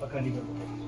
ਪੱਕਾ ਨਹੀਂ ਕਰਦਾ।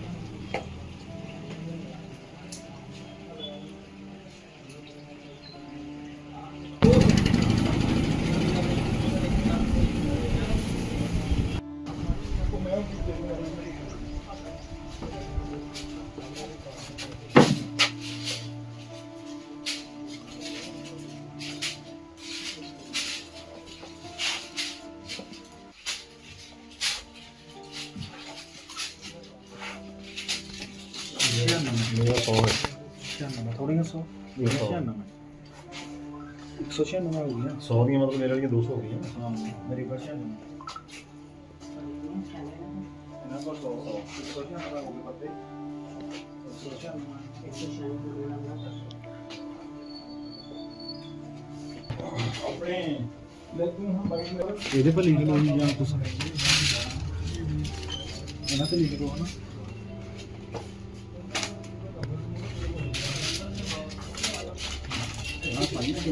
ਮੇਰਾ 100 ਹੈ ਛਿਆਨਵੇਂ ਥੋੜੀਆਂ ਸੌ ਮੇਰਾ 100 196 ਹੋ ਗਿਆ 100 ਦੀਆਂ ਮਤਲਬ ਮੇਰੇ ਵਾਲੀਆਂ 200 ਹੋ ਗਈਆਂ ਹਾਂ ਮੇਰੀ ਪਰ ਛਿਆਨਵੇਂ ਇਹਨਾਂ ਕੋਲ 100 196 ਹੋ ਗਏ ਪੱਤੇ 196 ਆਪਣੇ ਲੈ ਹਾਂ ਬਾਈ ਇਹਦੇ ਪਰ ਲਿਖ ਲਓ ਜੀ ਜਾਂ ਕੁਛ। ਇਹਨਾਂ ਤੇ ਲਿਖ ਲਓ ਨਾ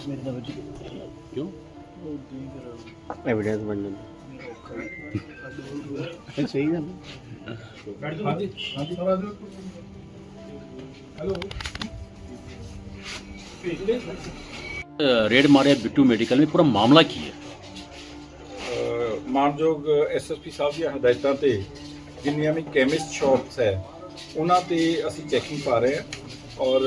ਮੇਰੇ ਦਾ ਬੱਚੀ ਕਿਉਂ ਉਹ ਦੀ ਫਿਰ ਐਵੀਡੈਂਸ ਬਣ ਜਾਂਦਾ ਇਹ ਸਹੀ ਗੱਲ ਹਾਂਜੀ ਹਾਂਜੀ ਹੈਲੋ रेड मारे बिट्टू मेडिकल में पूरा मामला की है ਅ, ਮਾਨਯੋਗ ਐਸਐਸਪੀ ਸਾਹਿਬ ਦੀਆਂ ਹਦਾਇਤਾਂ ਤੇ ਜਿੰਨੀਆਂ ਵੀ ਕੈਮਿਸਟ ਸ਼ਾਪਸ ਹੈ ਉਹਨਾਂ ਤੇ ਅਸੀਂ ਚੈਕਿੰਗ ਪਾ ਰਹੇ ਹਾਂ ਔਰ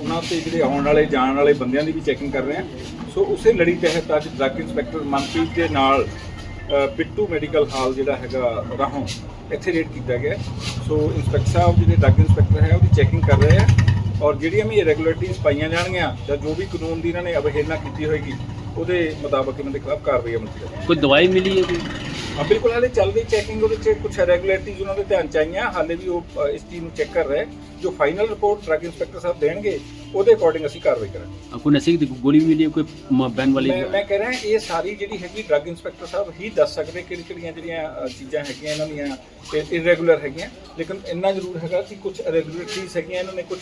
ਉਹਨਾਂ ਤੇ ਜਿਹੜੇ ਆਉਣ ਵਾਲੇ ਜਾਣ ਵਾਲੇ ਬੰਦਿਆਂ ਦੀ ਵੀ ਚੈਕਿੰਗ ਕਰ ਰਹੇ ਹਾਂ। ਸੋ ਉਸੇ ਲੜੀ ਤਹਿਤ ਅੱਜ ਡਰੱਗ ਇੰਸਪੈਕਟਰ ਮਨਪ੍ਰੀਤ ਦੇ ਨਾਲ ਅ, ਬਿੱਟੂ ਮੈਡੀਕਲ ਹਾਲ ਜਿਹੜਾ ਹੈਗਾ ਰਾਹੋਂ ਇੱਥੇ ਰੇਡ ਕੀਤਾ ਗਿਆ। ਸੋ ਇੰਸਪੈਕਟਰ ਸਾਹਿਬ ਜਿਹੜੇ ਡਰੱਗ ਇੰਸਪੈਕਟਰ ਹੈ ਉਹਦੀ ਚੈਕਿੰਗ ਕਰ ਰਹੇ ਆ। ਔਰ ਜਿਹੜੀਆਂ ਵੀ ਇਰੈਗੂਲਰਿਟੀਜ਼ ਪਾਈਆਂ ਜਾਣਗੀਆਂ ਜਾਂ ਜੋ ਵੀ ਕਾਨੂੰਨ ਦੀ ਇਹਨਾਂ ਨੇ ਅਵਹੇਲਨਾ ਕੀਤੀ ਹੋਏਗੀ ਉਹਦੇ ਮੁਤਾਬਕ ਇਹਨਾਂ ਦੇ ਖਿਲਾਫ ਕਾਰਵਾਈ ਅਮਲ ਕੀਤੀ ਜਾਵੇ ਕੋਈ ਦਵਾਈ ਮਿਲੀ ਹੈ ਕੋਈ ਆ ਬਿਲਕੁਲ ਹਾਲੇ ਚੱਲ ਚੈਕਿੰਗ ਉਹਦੇ ਚ ਕੁਝ ਰੈਗੂਲੇਟਰੀਜ਼ ਉਹਨਾਂ ਦੇ ਧਿਆਨ ਚ ਹਾਲੇ ਵੀ ਉਹ ਇਸ ਚੀਜ਼ ਨੂੰ ਚੈੱਕ ਕਰ ਰਹੇ। ਜੋ ਫਾਈਨਲ ਰਿਪੋਰਟ ਡਰੱਗ ਇੰਸਪੈਕਟਰ ਸਾਹਿਬ ਦੇਣਗੇ ਉਹਦੇ ਅਕੋਰਡਿੰਗ ਅਸੀਂ ਕਾਰਵਾਈ ਕਰਾਂਗੇ। ਕੋਈ ਨਸ਼ੇ ਦੀ ਗੋਲੀ ਮਿਲੀ ਕੋਈ ਬੈਨ ਵਾਲੀ ਮੈਂ ਕਹਿ ਰਿਹਾ ਇਹ ਸਾਰੀ ਜਿਹੜੀ ਹੈਗੀ ਡਰੱਗ ਇੰਸਪੈਕਟਰ ਸਾਹਿਬ ਹੀ ਦੱਸ ਸਕਦੇ ਕਿਹੜੀ ਕਿਹੜੀਆਂ ਜਿਹੜੀਆਂ ਚੀਜ਼ਾਂ ਹੈਗੀਆਂ ਇਹਨਾਂ ਦੀਆਂ ਤੇ ਇਰੈਗੂਲਰ ਹੈਗੀਆਂ। ਲੇਕਿਨ ਇੰਨਾ ਜ਼ਰੂਰ ਹੈਗਾ ਕਿ ਕੁਝ ਇਰੈਗੂਲਰ ਹੈਗੀਆਂ ਇਹਨਾਂ ਨੇ ਕੁਝ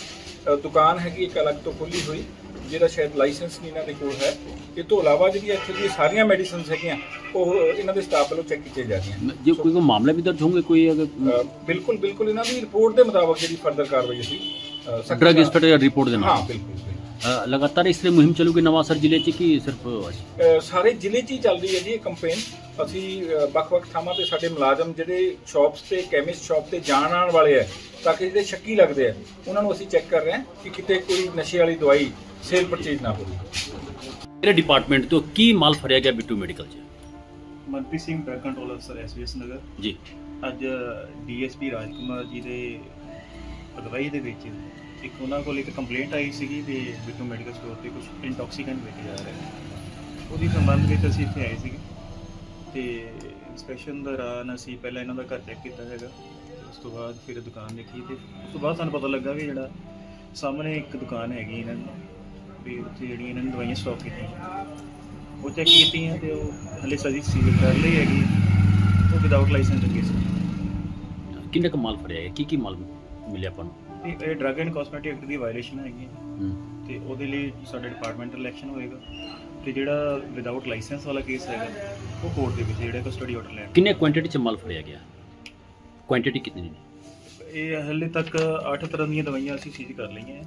ਦੁਕਾਨ ਹੈਗੀ ਇੱਕ ਅਲੱਗ ਤੋਂ ਖੋਲੀ ਹੋਈ। ਜਿਹੜਾ ਸ਼ਾਇਦ ਲਾਇਸੈਂਸ ਨਹੀਂ ਇਹਨਾਂ ਦੇ ਕੋਲ ਹੈ। ਇਹ ਤੋਂ ਇਲਾਵਾ ਜਿਹੜੀਆਂ ਇੱਥੇ ਸਾਰੀਆਂ ਮੈਡੀਸਿਨਸ ਹੈਗੀਆਂ ਉਹ ਇਹਨਾਂ ਦੇ ਸਟਾਫ ਵੱਲੋਂ ਚੈੱਕ ਕੀਤੀਆਂ ਜਾ ਜੇ ਕੋਈ ਮਾਮਲਾ ਵੀ ਦਰਜ ਹੋਣਗੇ ਕੋਈ ਅਗਰ ਬਿਲਕੁਲ ਬਿਲਕੁਲ। ਇਹਨਾਂ ਦੀ ਰਿਪੋਰਟ ਦੇ ਮੁਤਾਬਕ ਜਿਹੜੀ ਫਰਦਰ ਕਾਰਵਾਈ ਸੀ ਡਰਗ ਇੰਸਪੈਕਟਰ ਰਿਪੋਰਟ ਦੇ ਨਾਲ। ਹਾਂ ਬਿਲਕੁਲ ਲਗਾਤਾਰ ਇਸ ਲਈ ਮੁਹਿੰਮ ਚੱਲੂਗੀ ਨਵਾਂਸਰ ਜ਼ਿਲ੍ਹੇ 'ਚ ਕੀ ਸਿਰਫ ਸਾਰੇ ਜ਼ਿਲ੍ਹੇ 'ਚ ਹੀ ਚੱਲ ਰਹੀ ਹੈ ਜੀ ਇਹ ਕੈਂਪੇਨ ਅਸੀਂ ਵੱਖ-ਵੱਖ ਥਾਵਾਂ ਤੇ ਸਾਡੇ ਮੁਲਾਜ਼ਮ ਜਿਹੜੇ ਸ਼ਾਪਸ ਤੇ ਕੈਮਿਸਟ ਸ਼ਾਪ ਤੇ ਜਾਣ ਆਣ ਵਾਲੇ ਆ ਤਾਂ ਕਿ ਜਿਹੜੇ ਸ਼ੱਕੀ ਲੱਗਦੇ ਆ ਉਹਨਾਂ ਨੂੰ ਅਸੀਂ ਚੈੱਕ ਕਰ ਰਹੇ ਹਾਂ ਕਿ ਕਿਤੇ ਕੋਈ ਨਸ਼ੇ ਵਾਲੀ ਦਵਾਈ ਸੇਲ ਪਰਚੇਜ ਨਾ ਹੋਵੇ। ਕਿਹੜੇ ਡਿਪਾਰਟਮੈਂਟ ਤੋਂ ਕੀ ਮਾਲ ਫੜਿਆ ਗਿਆ ਬਿੱਟੂ ਮੈਡੀਕਲ 'ਚ? ਮਨਪ੍ਰੀਤ ਸਿੰਘ ਡਰੱਗ ਕੰਟਰੋਲ ਅਫਸਰ ਐਸਵੀਐਸ ਨਗਰ। ਜੀ। ਅੱਜ ਡੀਐਸਪੀ ਰਾਜਕੁਮਾਰ ਜੀ ਦੇ ਅਗਵਾਈ ਦੇ ਵਿੱਚ ਇੱਕ ਉਹਨਾਂ ਕੋਲ ਇੱਕ ਕੰਪਲੇਂਟ ਆਈ ਸੀਗੀ ਵੀ ਬਿੱਟੂ ਮੈਡੀਕਲ ਸਟੋਰ ਤੇ ਕੁਝ ਇੰਟੌਕਸੀਕੈਂਟ ਵੇਚੇ ਜਾ ਰਹੇ ਨੇ ਉਹਦੀ ਸੰਬੰਧ ਵਿੱਚ ਅਸੀਂ ਇੱਥੇ ਆਏ ਸੀਗੇ। ਤੇ ਇਨਸਪੈਕਸ਼ਨ ਦੌਰਾਨ ਅਸੀਂ ਪਹਿਲਾਂ ਇਹਨਾਂ ਦਾ ਘਰ ਚੈੱਕ ਕੀਤਾ ਹੈਗਾ। ਉਸ ਤੋਂ ਬਾਅਦ ਫਿਰ ਦੁਕਾਨ ਦੇਖੀ ਤੇ ਉਸ ਤੋਂ ਬਾਅਦ ਸਾਨੂੰ ਪਤਾ ਲੱਗਾ ਕਿ ਜਿਹੜਾ ਸਾਹਮਣੇ ਇੱਕ ਦੁਕਾਨ ਹੈਗੀ ਇਹਨਾਂ ਦੀ। ਵੀ ਉੱਥੇ ਜਿਹੜੀਆਂ ਇਹਨਾਂ ਨੇ ਦਵਾਈਆਂ ਸਟਾਕ ਕੀਤੀਆਂ। ਉਹ ਚੈੱਕ ਕੀਤੀਆਂ ਤੇ ਉਹ ਹਲੇ ਸਜੀ ਸੀਲ ਕਰ ਲਈ ਹੈਗੀ ਵਿਦਆਊਟ ਲਾਇਸੈਂਸ ਦੇ ਕੇਸ ਕਿੰਨੇ ਕੁ ਮਾਲ ਫੜਿਆ ਗਿਆ? ਕੀ ਕੀ ਮਾਲ ਮਿਲਿਆ ਆਪਾਂ ਨੂੰ? ਇਹ ਇਹ ਡਰੱਗ ਐਂਡ ਕਾਸਮੈਟਿਕ ਐਕਟ ਦੀ ਵਾਇਲੇਸ਼ਨ ਹੈਗੀ ਹੈ। ਹੂੰ। ਤੇ ਉਹਦੇ ਲਈ ਸਾਡਾ ਡਿਪਾਰਟਮੈਂਟਲ ਇਲੈਕਸ਼ਨ ਹੋਏਗਾ। ਤੇ ਜਿਹੜਾ ਵਿਦਆਊਟ ਲਾਇਸੈਂਸ ਵਾਲਾ ਕੇਸ ਹੈਗਾ ਉਹ ਕੋਰਟ ਦੇ ਵਿੱਚ ਜਿਹੜਾ ਕਸਟਡੀ ਆਰਡਰ ਲੈਣ ਕਿੰਨੇ ਕੁਆਂਟੀਟੀ ਚ ਮਾਲ ਫੜਿਆ ਗਿਆ? ਕੁਆਂਟੀਟੀ ਕਿੰਨੀ ਨੇ ਇਹ ਹਲੇ ਤੱਕ 8 ਤਰ੍ਹਾਂ ਦੀਆਂ ਦਵਾਈਆਂ ਅਸੀਂ ਸੀਜ਼ ਕਰ ਲਈਆਂ ਹੈ।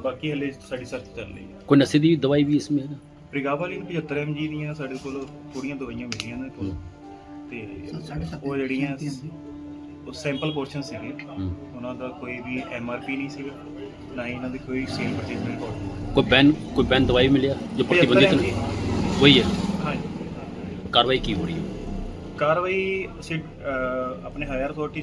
ਬਾਕੀ ਹਲੇ ਸਾਡੀ ਸਰਚ ਚੱਲ ਰਹੀ ਹੈ। ਕੋਈ ਨਸ਼ੇ ਦੀ ਦਵਾਈ ਵੀ ਇਸਮੇ ਹੈ ਨਾ ਪ੍ਰਿਗਾਵਾਲੀ 75 ਐਮਜੀ ਦੀਆਂ ਸਾਡੇ ਕੋਲ ਥੋੜੀਆਂ ਦਵਾਈਆਂ ਮਿਲੀਆਂ ਨੇ ਕੋਲ। ਤੇ ਉਹ ਜਿਹੜੀਆਂ ਉਹ ਸੈਂਪਲ ਪੋਰਸ਼ਨ ਸੀਗੇ। ਉਹਨਾਂ ਦਾ ਕੋਈ ਵੀ ਐਮਆਰਪੀ ਨਹੀਂ ਸੀਗਾ ਨਾ ਹੀ ਇਹਨਾਂ ਦੀ ਕੋਈ ਸੇਲ ਪਰਚੇਜ਼ ਨਹੀਂ ਕੋਈ ਕੋਈ ਬੈਨ ਕੋਈ ਬੈਨ ਦਵਾਈ ਮਿਲਿਆ ਜੋ ਪ੍ਰਤੀਬੰਧਿਤ ਨੇ ਕੋਈ ਹੈ? ਹਾਂਜੀ। ਕਾਰਵਾਈ ਕੀ ਹੋ ਰਹੀ ਹੈ? ਕਾਰਵਾਈ ਅਸੀਂ ਆਪਣੇ ਹਾਇਰ ਅਥਾਰਟੀ